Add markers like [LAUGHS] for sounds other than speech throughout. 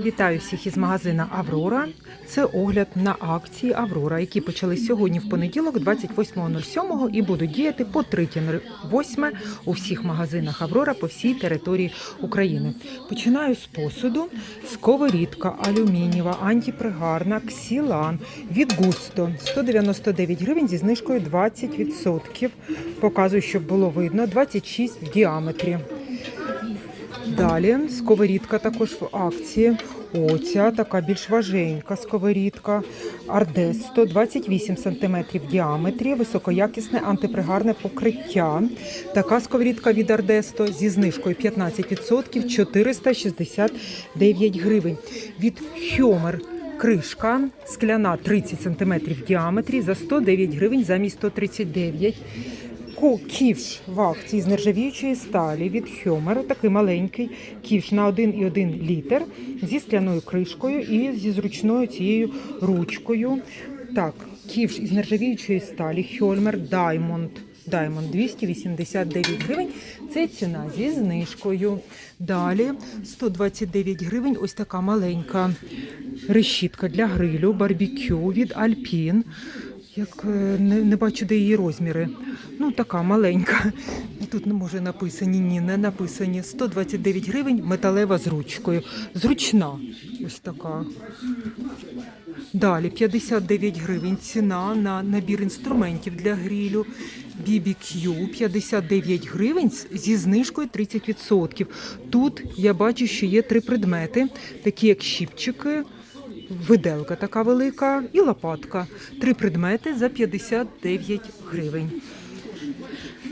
Вітаю всіх із магазина Аврора. Це огляд на акції Аврора, які почали сьогодні в понеділок, 28.07 і будуть діяти по 3.08 у всіх магазинах Аврора по всій території України. Починаю з посуду. Сковорідка алюмінієва, антипригарна, ксілан від Густо 199 гривень зі знижкою 20%. Показую, щоб було видно, 26 в діаметрі. Далі сковорідка також в акції. Оця така більш важенька сковорідка. Ардес 128 см в діаметрі, високоякісне антипригарне покриття. Така сковорідка від Ардесто зі знижкою 15% 469 гривень. Від Хьомер кришка скляна 30 см в діаметрі за 109 гривень замість 139 Ку- Ківш в акції з нержавіючої сталі від Хьомер, такий маленький ківш на 1,1 літр зі скляною кришкою і зі зручною цією ручкою. Так, ківш із нержавіючої сталі Хьольмер Diamond. Diamond 289 гривень. Це ціна зі знижкою. Далі 129 гривень. Ось така маленька решітка для грилю, барбекю від Alpine. Як е, не, не бачу, де її розміри. Ну, така маленька. Тут не може написані, ні, не написані. 129 гривень, металева з ручкою. Зручна. Ось така. Далі 59 гривень ціна на набір інструментів для грилю. BBQ 59 гривень зі знижкою 30%. Тут я бачу, що є три предмети, такі як щіпчики, виделка така велика і лопатка. Три предмети за 59 гривень.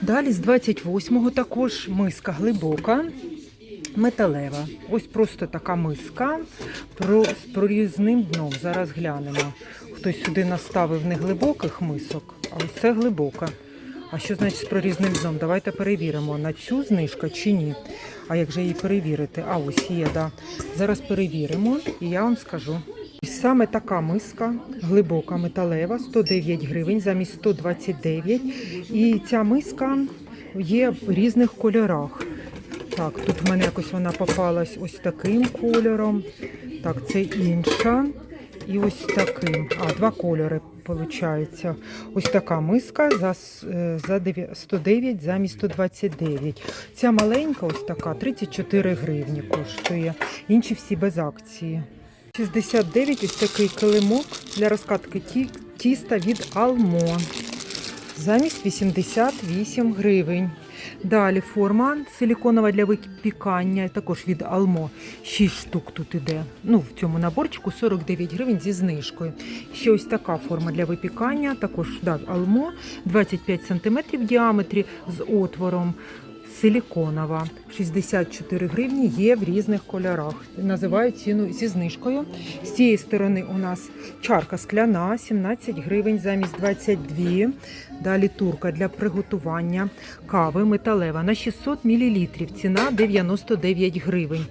Далі з 28-го також миска глибока, металева. Ось просто така миска з прорізним дном. Зараз глянемо. Хтось сюди наставив не глибоких мисок, а ось це глибока. А що значить з прорізним дном? Давайте перевіримо, на цю знижка чи ні. А як же її перевірити? А ось є, да. Зараз перевіримо і я вам скажу. Саме така миска, глибока металева, 109 гривень замість 129. І ця миска є в різних кольорах. Так, тут в мене якось вона попалась ось таким кольором. Так, це інша. І ось таким. А, два кольори виходить. Ось така миска за, е, за 109 замість 129. Ця маленька, ось така, 34 гривні коштує. Інші всі без акції. 69 ось такий килимок для розкатки ті- тіста від Алмо. Замість 88 гривень. Далі форма силіконова для випікання, також від Алмо. 6 штук тут іде. Ну, в цьому наборчику 49 гривень зі знижкою. Ще ось така форма для випікання, також да, Алмо, 25 см в діаметрі з отвором. Силіконова 64 гривні є в різних кольорах. Називаю ціну зі знижкою. З цієї сторони у нас чарка скляна 17 гривень замість 22. Далі турка для приготування кави металева на 600 мл. Ціна 99 гривень.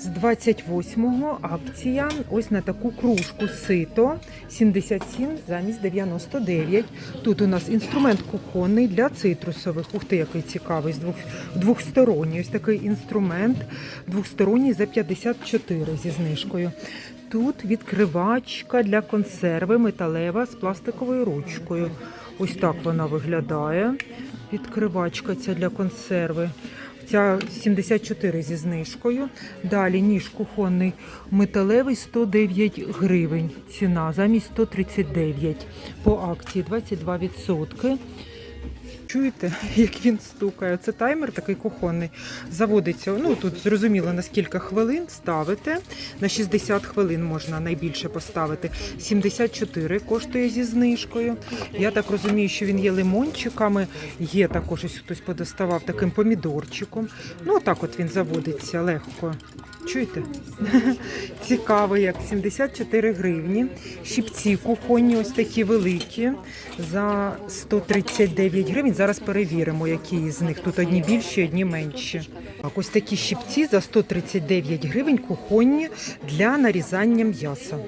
З 28-го акція ось на таку кружку сито 77 замість 99. Тут у нас інструмент кухонний для цитрусових. Ух ти, який цікавий, з двох, двохсторонній. Ось такий інструмент двохсторонній за 54 зі знижкою. Тут відкривачка для консерви металева з пластиковою ручкою. Ось так вона виглядає. Відкривачка ця для консерви. Ця 74 зі знижкою. Далі ніж кухонний металевий 109 гривень. Ціна замість 139. По акції 22%. Чуєте, [LAUGHS] як він стукає? Це таймер такий кухонний. Заводиться. Ну тут зрозуміло на скільки хвилин ставите. На 60 хвилин можна найбільше поставити. 74 коштує зі знижкою. Я так розумію, що він є лимончиками. Є також ось хтось подоставав таким помідорчиком. Ну так от він заводиться легко. Чуєте? [LAUGHS] Цікаво, як 74 гривні. Щипці кухонні, ось такі великі, за 139 гривень. Зараз перевіримо, які з них. Тут одні більші, одні менші. Ось такі щипці за 139 гривень кухонні для нарізання м'яса.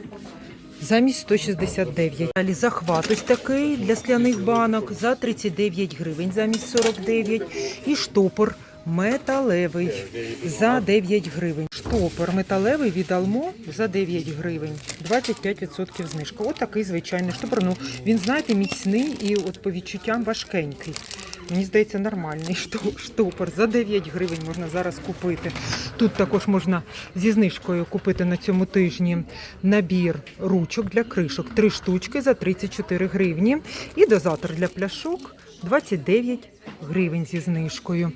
Замість 169. Далі захват ось такий для скляних банок за 39 гривень замість 49. І штопор металевий за 9 гривень. Штопор металевий від Алмо за 9 гривень. 25% знижка. От такий звичайний штопор. Ну, він, знаєте, міцний і от по відчуттям важкенький. Мені здається, нормальний што- штопор. За 9 гривень можна зараз купити. Тут також можна зі знижкою купити на цьому тижні набір ручок для кришок. Три штучки за 34 гривні. І дозатор для пляшок 29 гривень зі знижкою.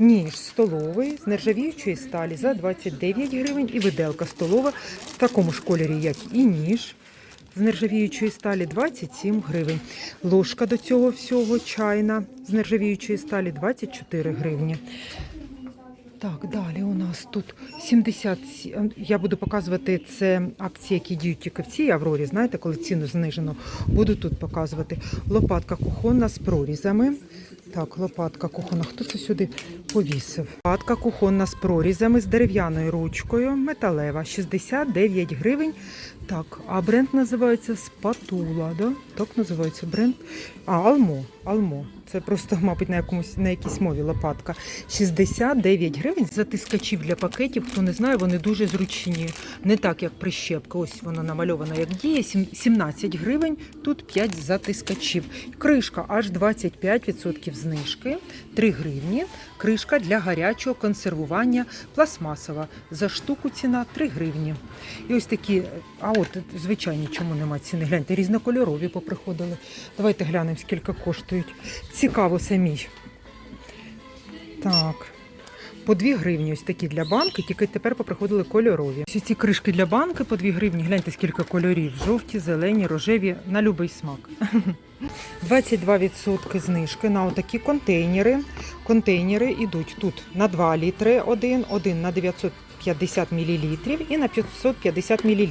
Ніж столовий з нержавіючої сталі за 29 гривень і виделка столова в такому ж кольорі, як і ніж з нержавіючої сталі 27 гривень. Ложка до цього всього чайна з нержавіючої сталі 24 гривні. Так, далі у нас тут 70. Я буду показувати це акції, які діють тільки в цій Аврорі. Знаєте, коли ціну знижено, буду тут показувати. Лопатка кухонна з прорізами. Так, лопатка кухонна. Хто це сюди повісив? Лопатка кухонна з прорізами з дерев'яною ручкою, металева, 69 гривень. Так, а бренд називається Спатула, да? Так називається бренд. А, Алмо. Алмо. Це просто, мабуть, на якомусь на якійсь мові лопатка. 69 гривень. Затискачів для пакетів. Хто не знає, вони дуже зручні. Не так, як прищепка. Ось воно намальовано, як діє. 17 гривень. Тут 5 затискачів. Кришка аж 25% знижки. 3 гривні. Кришка для гарячого консервування пластмасова. За штуку ціна 3 гривні. І ось такі, а от звичайні, чому нема ціни? Гляньте, різнокольорові поприходили. Давайте глянемо, скільки коштують. Цікаво самій. Так. По 2 гривні ось такі для банки, тільки тепер поприходили кольорові. Ось ці кришки для банки по 2 гривні. Гляньте, скільки кольорів: жовті, зелені, рожеві, на будь-який смак. [LAUGHS] 22% знижки на отакі контейнери. Контейнери йдуть тут на 2 літри один, один на 950 мл і на 550 мл.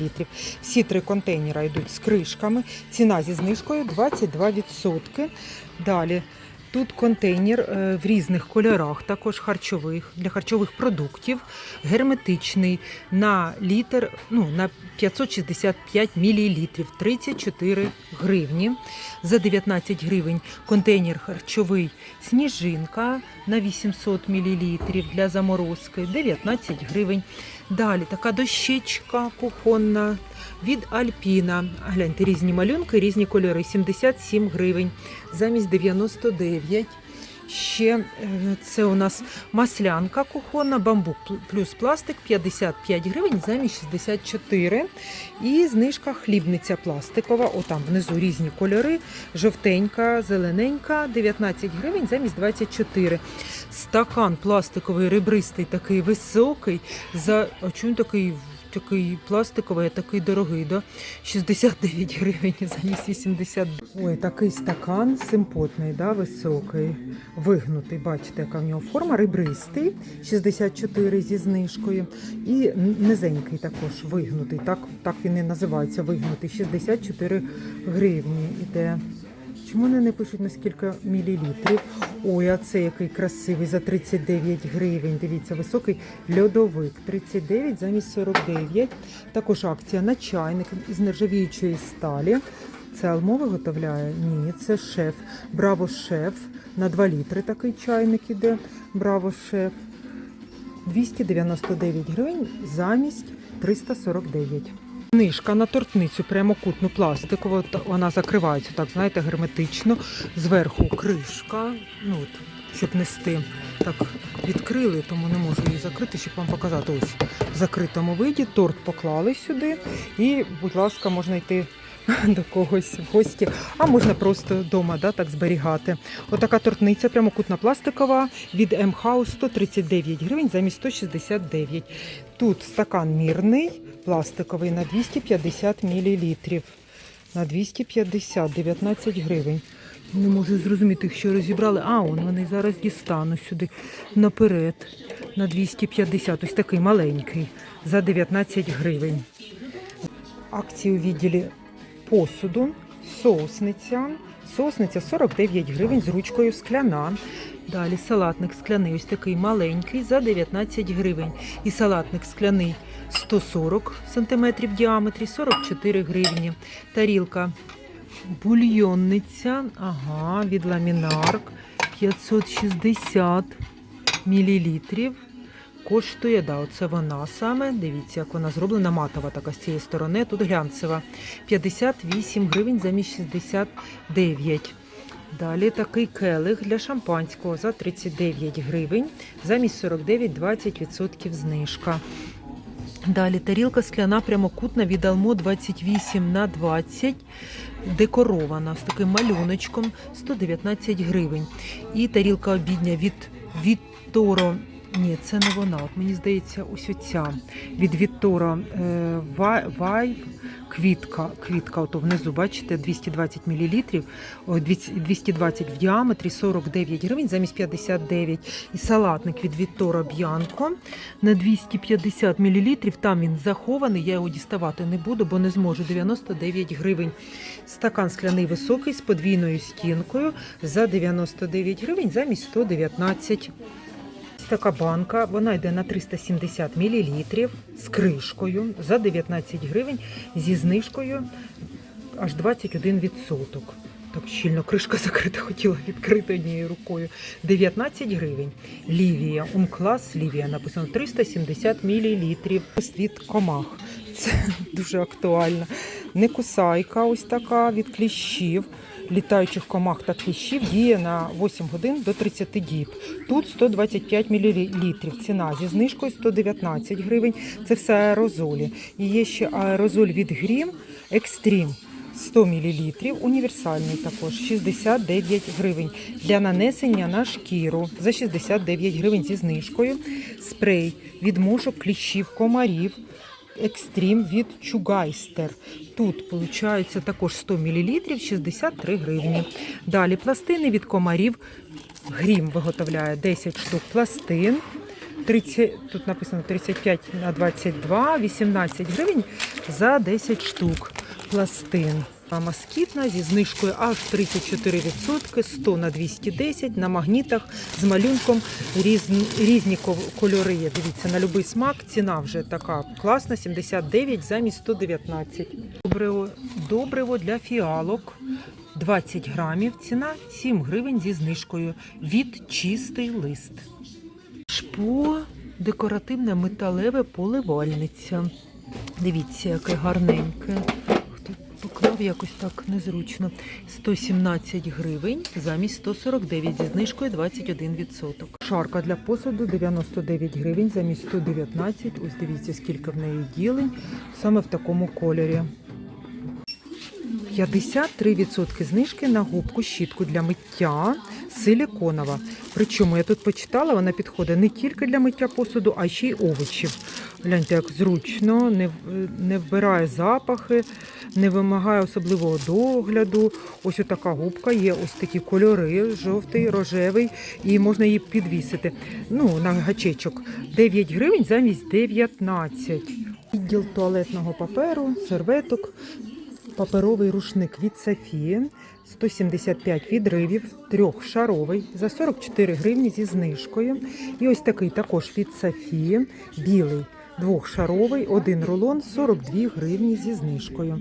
Всі три контейнери йдуть з кришками. Ціна зі знижкою 22%. Далі. Тут контейнер е, в різних кольорах, також харчових для харчових продуктів, герметичний на літр, ну на 565 мл, 34 гривні. За 19 гривень контейнер харчовий сніжинка на 800 мл для заморозки, 19 гривень. Далі така дощечка кухонна від Альпіна. Гляньте, різні малюнки, різні кольори. 77 гривень замість 99. Ще е, це у нас маслянка кухонна, бамбук плюс пластик 55 гривень замість 64. І знижка хлібниця пластикова. Отам внизу різні кольори. Жовтенька, зелененька, 19 гривень замість 24. Стакан пластиковий, ребристий, такий високий. За він такий? Такий пластиковий, а такий дорогий, да? 69 гривень замість 80. Ой, такий стакан симпотний, да, високий, вигнутий. Бачите, яка в нього форма, ребристий, 64 зі знижкою. І низенький також вигнутий. Так, так він і називається вигнутий. 64 гривні іде. Чому вони не пишуть на скільки мілілітрів? Ой, а це який красивий за 39 гривень. Дивіться, високий льодовик. 39 замість 49. Також акція на чайник із нержавіючої сталі. Це Алмо виготовляє? Ні, це шеф. Браво шеф. На 2 літри такий чайник іде. Браво шеф. 299 гривень замість 349. Книжка на тортницю прямокутну пластикову. Вона закривається, так знаєте, герметично. Зверху кришка. Ну от, щоб нести. Так відкрили, тому не можу її закрити, щоб вам показати. Ось в закритому виді. Торт поклали сюди. І, будь ласка, можна йти [LAUGHS] до когось в гості, а можна просто вдома да, так зберігати. Отака тортниця прямокутна пластикова від М-Хаус 139 гривень замість 169. Тут стакан мірний, пластиковий на 250 мл. На 250, 19 гривень. Не можу зрозуміти, що розібрали. А, он вони зараз дістану сюди наперед. На 250, ось такий маленький, за 19 гривень. Акції у відділі посуду, соусниця. Соусниця 49 гривень з ручкою скляна. Далі салатник скляний, ось такий маленький за 19 гривень. І салатник скляний 140 см в діаметрі, 44 гривні. Тарілка бульйонниця, ага, від ламінарк 560 мл. Коштує, да, оце вона саме. Дивіться, як вона зроблена матова така з цієї сторони. Тут глянцева. 58 гривень замість 69. Далі такий келих для шампанського за 39 гривень, замість 49 20% знижка. Далі тарілка скляна прямокутна від Алмо 28 на 20, декорована з таким малюночком 119 гривень. І тарілка обідня від Вітторо. Ні, це не вона. От мені здається, ось оця від Вітторо е, Вай- Вайв квітка. Квітка, ото внизу, бачите, 220 мл, 220 в діаметрі, 49 гривень замість 59. І салатник від Вітторо Б'янко на 250 мл. Там він захований, я його діставати не буду, бо не зможу. 99 гривень. Стакан скляний високий з подвійною стінкою за 99 гривень замість 119. Ось Така банка, вона йде на 370 мл з кришкою за 19 гривень зі знижкою аж 21%. Так щільно кришка [LAUGHS] закрита, хотіла відкрити однією рукою. 19 гривень. Лівія, Умклас Лівія написано 370 мл. Від комах. Це [LAUGHS] дуже актуально. Не кусайка, ось така від кліщів. Літаючих комах та кліщів діє на 8 годин до 30 діб. Тут 125 мл. Ціна зі знижкою 119 гривень. Це все аерозолі. І є ще аерозоль від Грім Екстрім. 100 мл, універсальний також 69 гривень для нанесення на шкіру за 69 гривень зі знижкою. Спрей від мушок, кліщів, комарів. Екстрім від Чугайстер. Тут виходить також 100 мл 63 гривні. Далі пластини від комарів. Грім виготовляє 10 штук пластин. 30, тут написано 35 на 22, 18 гривень за 10 штук пластин. Москітна зі знижкою аж 34%, 100 на 210 на магнітах з малюнком різні, різні кольори. є. Дивіться, на будь-який смак ціна вже така класна, 79 замість 119. Добриво, добриво для фіалок 20 грамів, ціна 7 гривень зі знижкою від чистий лист. Шпо декоративне металеве поливальниця. Дивіться, яке гарненьке. Хто якось так незручно. 117 гривень замість 149 зі знижкою 21%. Шарка для посуду 99 гривень замість 119. Ось дивіться, скільки в неї ділень саме в такому кольорі. 53% знижки на губку щітку для миття силіконова. Причому я тут почитала, вона підходить не тільки для миття посуду, а ще й овочів. Гляньте, як зручно, не, не вбирає запахи, не вимагає особливого догляду. Ось така губка є, ось такі кольори, жовтий, рожевий, і можна її підвісити. Ну, на гачечок. 9 гривень замість 19. Відділ туалетного паперу, серветок, паперовий рушник від Софії, 175 відривів, трьохшаровий за 44 гривні зі знижкою. І ось такий також від Софії, білий, двохшаровий, один рулон, 42 гривні зі знижкою.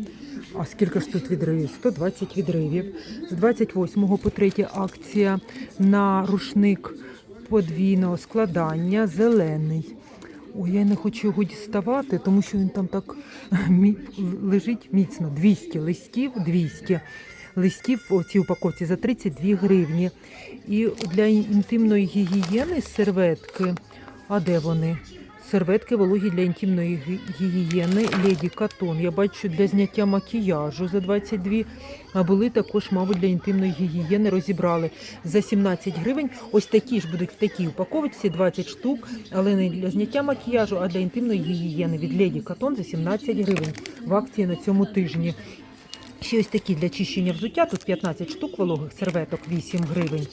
А скільки ж тут відривів? 120 відривів. З 28 по 3 акція на рушник подвійного складання, зелений. Ой, я не хочу його діставати, тому що він там так [LAUGHS] лежить міцно. 200 листів, 200 листів у цій упаковці за 32 гривні. І для інтимної гігієни серветки. А де вони? Серветки вологі для інтимної гігієни Леді Катон. Я бачу для зняття макіяжу за 22, а були також, мабуть, для інтимної гігієни розібрали за 17 гривень. Ось такі ж будуть в такій упаковці 20 штук, але не для зняття макіяжу, а для інтимної гігієни від Леді Катон за 17 гривень в акції на цьому тижні. Ще ось такі для чищення взуття. Тут 15 штук вологих серветок, 8 гривень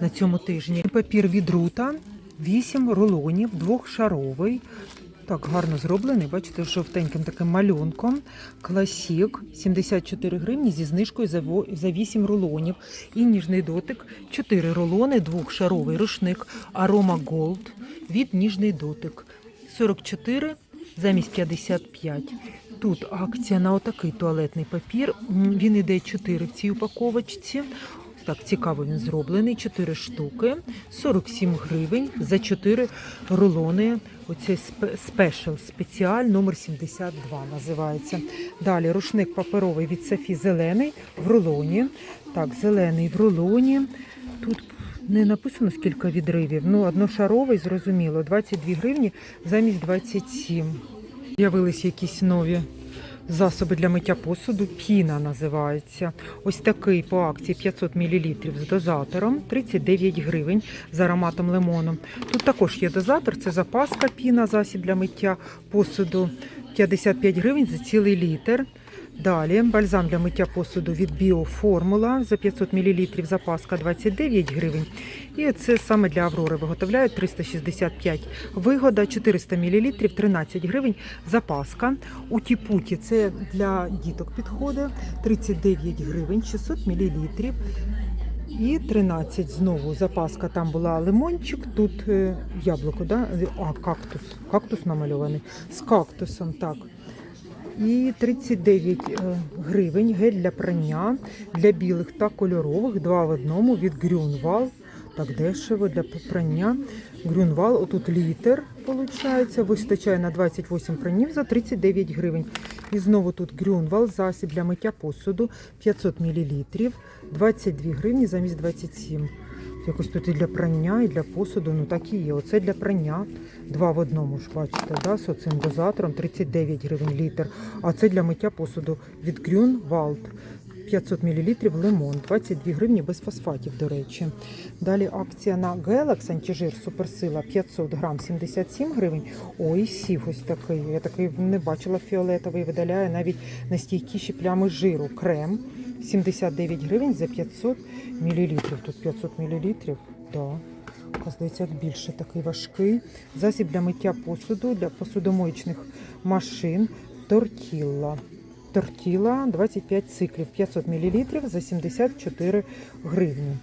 на цьому тижні. Папір від рута, 8 рулонів, двохшаровий. Так, гарно зроблений, бачите, з жовтеньким таким малюнком. Класік 74 гривні зі знижкою за 8 рулонів. І ніжний дотик 4 рулони, двохшаровий рушник Арома Голд від ніжний дотик. 44 замість 55. Тут акція на отакий туалетний папір. Він іде 4 в цій упаковочці. Так, цікаво він зроблений. 4 штуки, 47 гривень за 4 рулони. Оцей спе- спешл спеціаль номер 72 називається. Далі рушник паперовий від Софі зелений в рулоні. Так, зелений в рулоні. Тут не написано скільки відривів. Ну, одношаровий, зрозуміло, 22 гривні замість 27. З'явились якісь нові засоби для миття посуду. Піна називається. Ось такий по акції 500 мл з дозатором, 39 гривень з ароматом лимону. Тут також є дозатор, це запаска піна, засіб для миття посуду. 55 гривень за цілий літр. Далі бальзам для миття посуду від Біоформула за 500 мл запаска 29 гривень. І це саме для Аврори виготовляють 365 вигода, 400 мл 13 гривень запаска. У Тіпуті це для діток підходить 39 гривень 600 мл. І 13 знову запаска. Там була лимончик, тут е, яблуко, да? а кактус. Кактус намальований з кактусом. так. І 39 е, гривень гель для прання для білих та кольорових, два в одному від Грюнвал. Так дешево для прання. Грюнвал, отут літр, виходить, вистачає на 28 пранів за 39 гривень. І знову тут Грюнвал, засіб для миття посуду 500 мл, 22 гривні замість 27. Якось тут і для прання, і для посуду, ну так і є. Оце для прання. Два в одному ж бачите, да, з оцим дозатором 39 гривень літр. А це для миття посуду від Grünwald 500 мл лимон, 22 гривні без фосфатів, до речі. Далі акція на Galax антижир суперсила 500 грам 77 гривень. Ой, сів ось такий. Я такий не бачила фіолетовий, видаляє навіть найстійкіші плями жиру. Крем 79 гривень за 500 мл. Тут 500 мл, да. Здається, більше такий важкий. Засіб для миття посуду, для посудомоїчних машин. Тортілла. Тортіла 25 циклів, 500 мл за 74 гривні.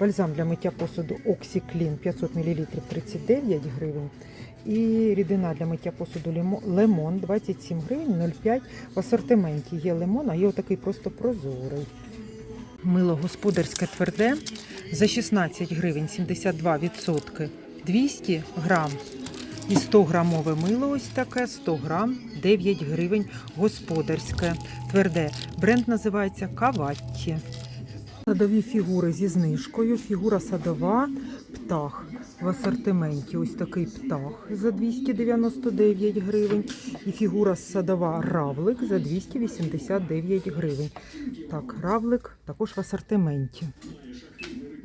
Бальзам для миття посуду Оксіклін 500 мл 39 гривень. І рідина для миття посуду лемон 27 гривень 0,5. В асортименті є лимон, а є отакий просто прозорий. Мило господарське тверде за 16 гривень 72 відсотки 200 грам. І 100 грамове мило ось таке, 100 грам, 9 гривень господарське. Тверде. Бренд називається Каватті. Садові фігури зі знижкою. Фігура садова, птах в асортименті. Ось такий птах за 299 гривень. І фігура садова равлик за 289 гривень. Так, равлик також в асортименті.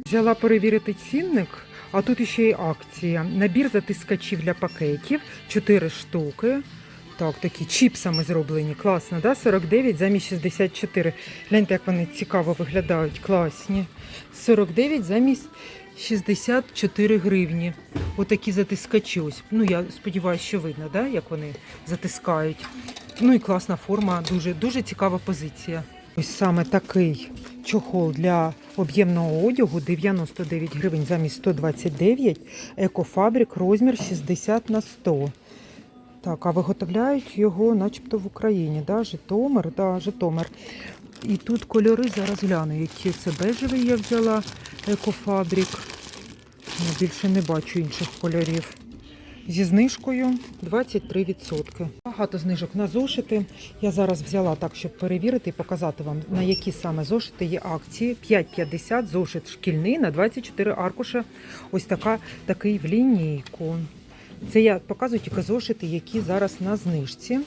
Взяла перевірити цінник, а тут ще й акція. Набір затискачів для пакетів 4 штуки. Так, такі чіпсами зроблені. Класно, да? 49 замість 64. Гляньте, як вони цікаво виглядають. Класні. 49 замість 64 гривні. Отакі затискачі. Ось. Ну, я сподіваюся, що видно, да? як вони затискають. Ну і класна форма, дуже, дуже цікава позиція. Ось саме такий чохол для об'ємного одягу 99 гривень замість 129. Екофабрик розмір 60 на 100. Так, а виготовляють його начебто в Україні, да? Житомир, да, Житомир. І тут кольори зараз гляну, які це бежевий я взяла екофабрик. Я більше не бачу інших кольорів. Зі знижкою 23%. Багато знижок на зошити. Я зараз взяла так, щоб перевірити і показати вам, на які саме зошити є акції. 5,50 зошит шкільний на 24 аркуша. Ось така, такий в лінійку. Це я показую тільки зошити, які зараз на знижці.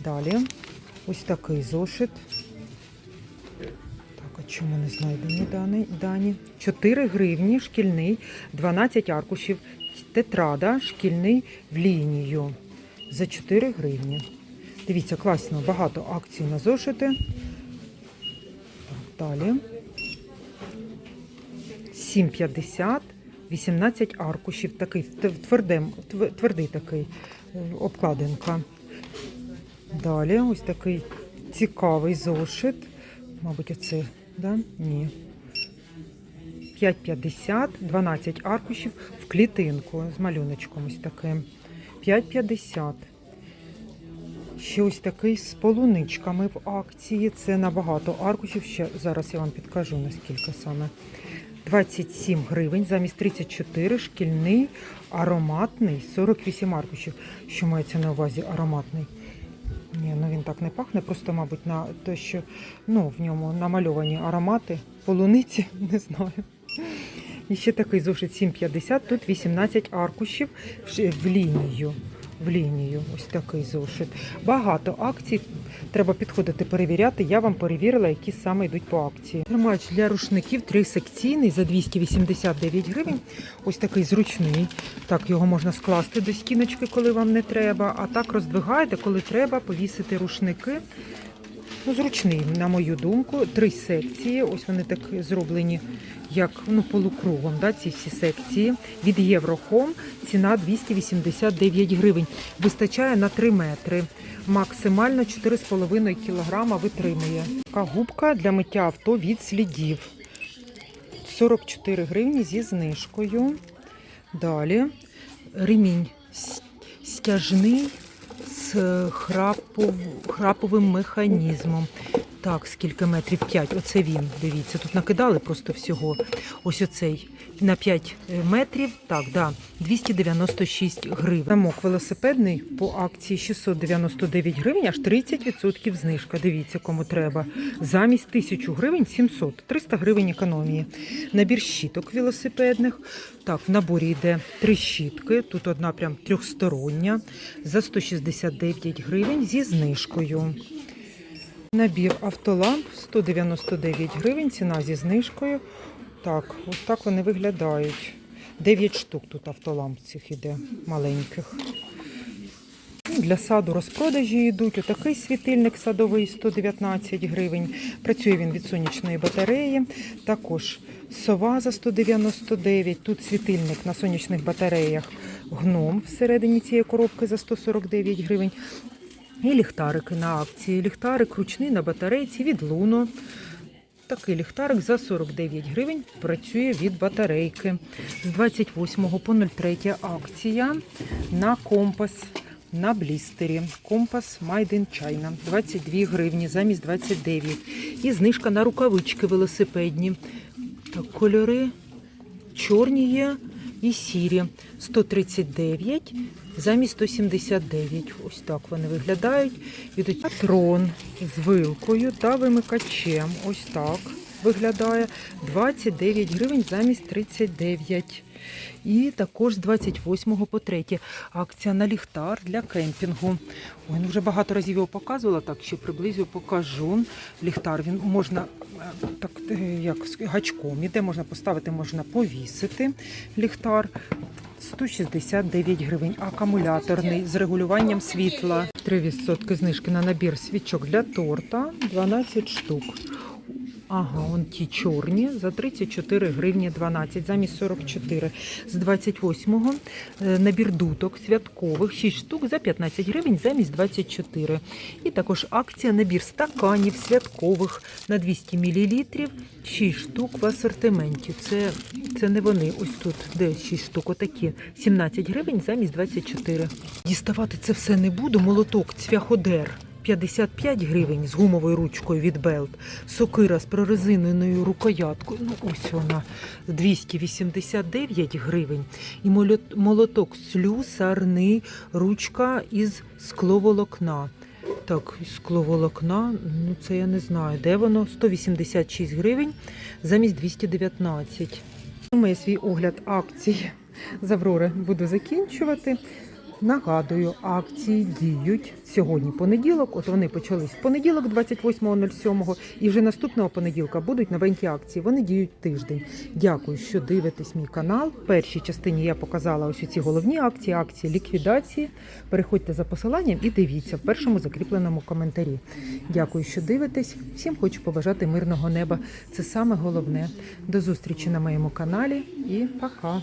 Далі ось такий зошит. Так, а чому не знайдені дані? дані? 4 гривні шкільний, 12 аркушів. Тетрада шкільний в лінію за 4 гривні. Дивіться, класно, багато акцій на зошити. Так, далі. 7,50, 18 аркушів, такий тв- твердий такий е, обкладинка. Далі ось такий цікавий зошит. Мабуть, оце, да? Ні. 5,50, 12 аркушів в клітинку з малюночком ось таким. 5,50. Ще ось такий з полуничками в акції. Це набагато аркушів. Ще зараз я вам підкажу наскільки саме. 27 гривень замість 34, шкільний, ароматний, 48 аркушів. Що мається на увазі ароматний? Ні, ну він так не пахне, просто, мабуть, на те, що ну, в ньому намальовані аромати, полуниці, [LAUGHS] не знаю. І ще такий зошит 7,50, тут 18 аркушів в- лінію. В лінію, ось такий зошит. Багато акцій. Треба підходити перевіряти. Я вам перевірила, які саме йдуть по акції. Тримач для рушників трисекційний за 289 гривень. Ось такий зручний. Так, його можна скласти до стіночки, коли вам не треба. А так роздвигаєте, коли треба, повісити рушники. Ну, зручний, на мою думку. Три секції. Ось вони так зроблені, як ну, полукругом, да, ці всі секції. Від Єврохом ціна 289 гривень. Вистачає на 3 метри. Максимально 4,5 кг витримує. Така губка для миття авто від слідів. 44 гривні зі знижкою. Далі ремінь стяжний з храпов... храповим механізмом. Так, скільки метрів? 5. Оце він. Дивіться, тут накидали просто всього. Ось оцей на 5 метрів. Так, да, 296 гривень. Замок велосипедний по акції 699 гривень, аж 30% знижка. Дивіться, кому треба. Замість 1000 гривень 700, 300 гривень економії. Набір щіток велосипедних. Так, в наборі йде три щітки. Тут одна прям трьохстороння за 169 гривень зі знижкою. Набір автоламп 199 гривень, ціна зі знижкою. Так, ось так вони виглядають. 9 штук тут автоламп цих іде маленьких. Ну, Для саду розпродажі йдуть. Отакий світильник садовий 119 гривень. Працює він від сонячної батареї. Також сова за 199. Тут світильник на сонячних батареях. Гном всередині цієї коробки за 149 гривень. І ліхтарики на акції. Ліхтарик ручний на батарейці від Луно. Такий ліхтарик за 49 гривень працює від батарейки. З 28 по 03 акція на компас на блістері. Компас Made in China. 22 гривні замість 29. І знижка на рукавички велосипедні. Так, кольори чорні є і сірі. 139 замість 179. Ось так вони виглядають. Від патрон з вилкою та вимикачем. Ось так виглядає. 29 гривень замість 39. І також з 28 по 3 акція на ліхтар для кемпінгу. Ой, ну вже багато разів його показувала, так ще приблизю покажу. Ліхтар він можна е, так е, як гачком іде, можна поставити, можна повісити ліхтар. 169 гривень. Акумуляторний з регулюванням світла. 3% знижки на набір свічок для торта 12 штук. Ага, он ті чорні за 34 гривні 12, замість 44. З 28-го е, набір дуток святкових 6 штук за 15 гривень замість 24. І також акція набір стаканів святкових на 200 мл 6 штук в асортименті. Це, це не вони. Ось тут, де 6 штук, отакі. 17 гривень замість 24. Діставати це все не буду. Молоток цвяходер. 55 гривень з гумовою ручкою від Белт, сокира з прорезиненою рукояткою, ну ось вона, 289 гривень. І молот- молоток слюсарний, ручка із скловолокна. Так, скловолокна, ну це я не знаю, де воно, 186 гривень замість 219. Думаю, свій огляд акцій з Аврори буду закінчувати. Нагадую, акції діють сьогодні понеділок. От вони почались в понеділок, 28.07, і вже наступного понеділка будуть новенькі акції. Вони діють тиждень. Дякую, що дивитесь мій канал. В першій частині я показала ось ці головні акції, акції ліквідації. Переходьте за посиланням і дивіться в першому закріпленому коментарі. Дякую, що дивитесь. Всім хочу побажати мирного неба. Це саме головне. До зустрічі на моєму каналі і пока.